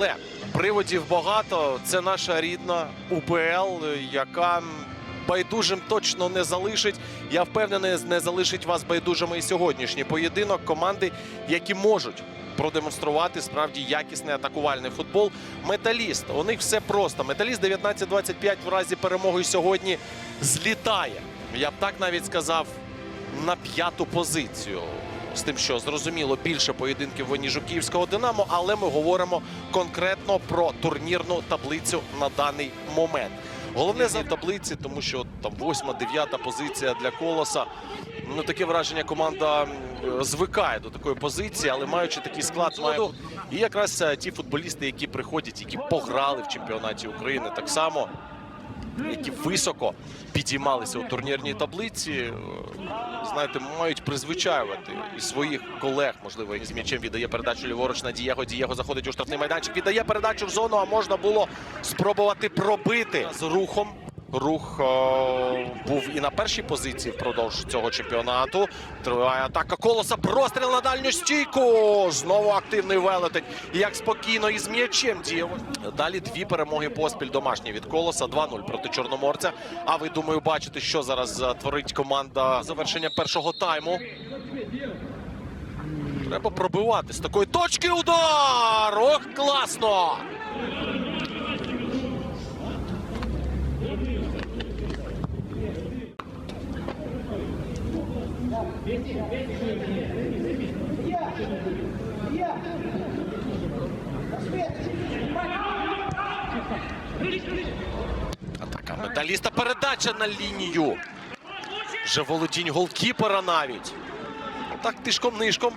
Але приводів багато. Це наша рідна УПЛ, яка байдужим точно не залишить. Я впевнений, не залишить вас байдужими і сьогоднішній поєдинок. Команди, які можуть продемонструвати справді якісний атакувальний футбол. Металіст. У них все просто. Металіст 19-25 в разі перемоги сьогодні злітає. Я б так навіть сказав на п'яту позицію. З тим, що зрозуміло більше поєдинків в ніж у київського Динамо, але ми говоримо конкретно про турнірну таблицю на даний момент. Головне за таблиці, тому що там восьма, дев'ята позиція для колоса. Ну таке враження, команда звикає до такої позиції, але маючи такий склад, має і якраз е, ті футболісти, які приходять, які пограли в чемпіонаті України, так само які високо підіймалися у турнірній таблиці, е, знаєте, мають призвичаювати і своїх колег. Можливо, і з м'ячем віддає передачу ліворуч на Дієго. Дієго заходить у штрафний майданчик, віддає передачу в зону, а можна було спробувати пробити з рухом. Рух е, був і на першій позиції впродовж цього чемпіонату. Триває атака колоса. Простріл на дальню стійку. Знову активний велетень. Як спокійно із м'ячем діяв. Далі дві перемоги поспіль домашні від колоса. 2-0 проти Чорноморця. А ви думаю, бачите, що зараз е, творить команда завершення першого тайму. Треба пробивати з такої точки. Удар! Ох, класно! Атака металіста. Передача на лінію. Вже володінь голкіпера навіть. Так тишком-нишком.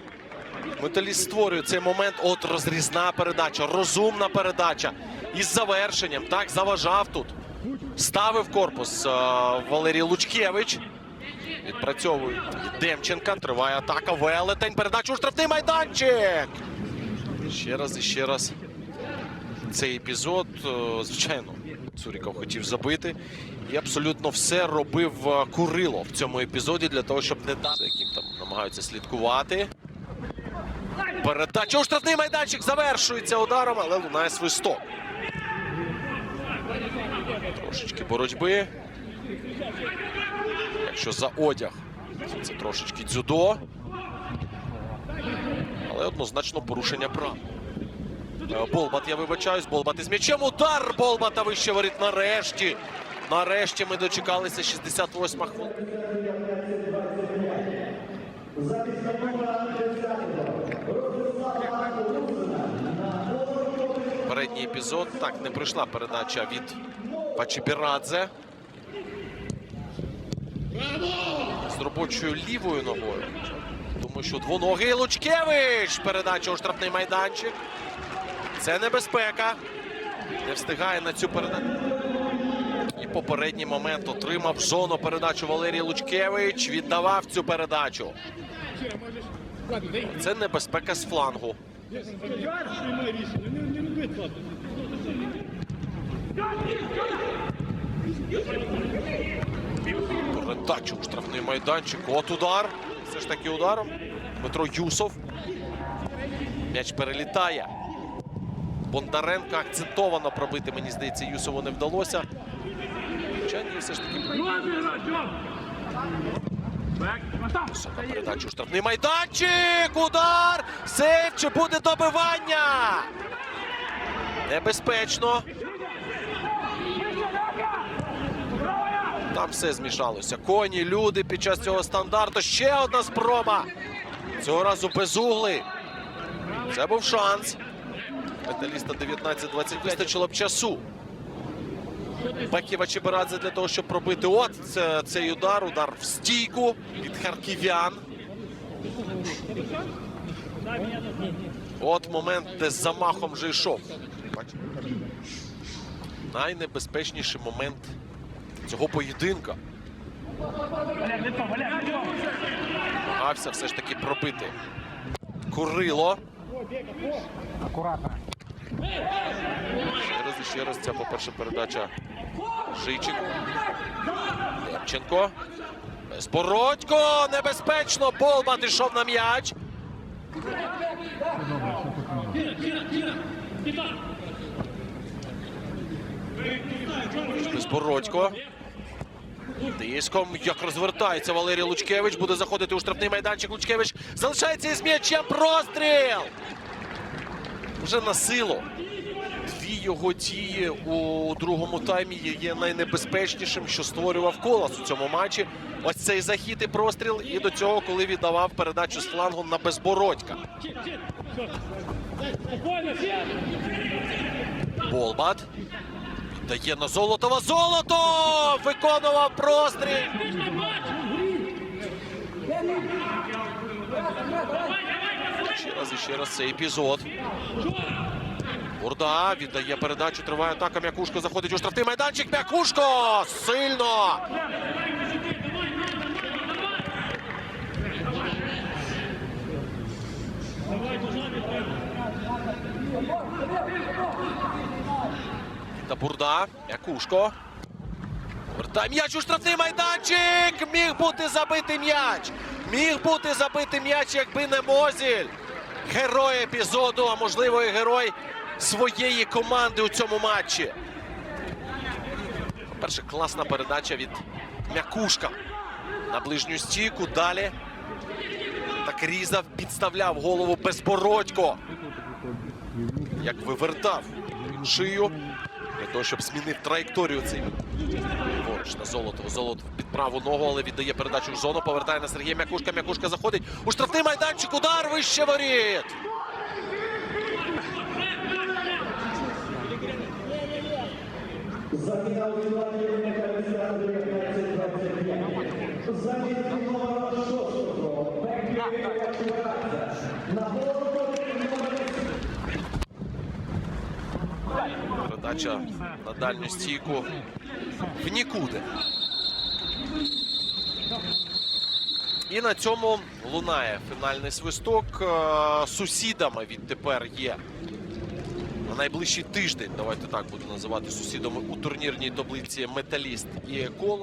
Металіст створює цей момент. От розрізна передача, розумна передача. Із завершенням. Так, заважав тут. Ставив корпус е, Валерій Лучкевич. Відпрацьовує Демченка. Триває атака. Велетень. Передача у штрафний майданчик. Ще раз і ще раз. Цей епізод, е, звичайно, Цуріков хотів забити. І абсолютно все робив е, Курило в цьому епізоді для того, щоб не дати, яким там намагаються слідкувати. Передача у штрафний майданчик завершується ударом, але лунає свисток. Трошечки боротьби. Якщо за одяг, це трошечки дзюдо. Але однозначно порушення прав. Е, Болбат, я вибачаюсь, Болбат із м'ячем. Удар Болбата вище воріт. Нарешті. Нарешті ми дочекалися 68 хвилин. Передній епізод. Так, не прийшла передача від Пачібірадзе. З робочою лівою ногою. Думаю, що двоногий Лучкевич. Передача у штрафний майданчик. Це небезпека. Не встигає на цю передачу. І попередній момент отримав зону передачу Валерій Лучкевич. Віддавав цю передачу. Це небезпека з флангу. Передача у штрафний майданчик. От удар. Все ж таки ударом. Дмитро Юсов. М'яч перелітає. Бондаренка акцентовано пробити, мені здається, Юсову не вдалося. Хоча все ж таки передачу штрафний майданчик. Удар! Сейв чи буде добивання? Небезпечно. Там все змішалося. Коні, люди під час цього стандарту. Ще одна спроба. Цього разу без угли. Це був шанс. Металіста 19-20 вистачило б часу. Беківа Чеберадзе для того, щоб пробити. От це, цей удар. Удар в стійку від харків'ян. От момент, де з замахом вже йшов. Найнебезпечніший момент цього поєдинка. Намагався все ж таки пробити. Курило. Ще раз і ще раз ця, по-перше, передача Жиченко. Лепченко. Безбородько! Небезпечно! Болбат ішов на м'яч. Безбородько. Тиском, як розвертається Валерій Лучкевич, буде заходити у штрафний майданчик. Лучкевич залишається із м'ячем. Простріл! Вже на силу. Дві його дії у другому таймі є- найнебезпечнішим, що створював колос у цьому матчі. Ось цей захід і простріл. І до цього, коли віддавав передачу з флангу на безбородька. Болбат. Дає на Золотова. Золото! Виконував простріл. Ще раз і ще раз цей епізод. Бурда віддає передачу, триває атака. М'якушко заходить у штрафний майданчик. М'якушко! Сильно! Та Бурда. М'якушко. Вертає м'яч у штрафний майданчик! Міг бути забитий м'яч! Міг бути забитий м'яч, якби не Мозіль. Герой епізоду, а можливо і герой своєї команди у цьому матчі. Перша класна передача від М'якушка на ближню стійку. Далі так різав, підставляв голову Безбородько. Як вивертав шию для того, щоб змінив траєкторію цей Ліворуч на Золотого. Золотов під праву ногу, але віддає передачу в зону. Повертає на Сергія Мякушка. Мякушка заходить у штрафний майданчик. Удар вище воріт. Передача на дальню стійку в нікуди. І на цьому лунає фінальний свисток. Е, Сусідами відтепер є на найближчий тиждень. Давайте так буду називати сусідами у турнірній таблиці Металіст і Колос.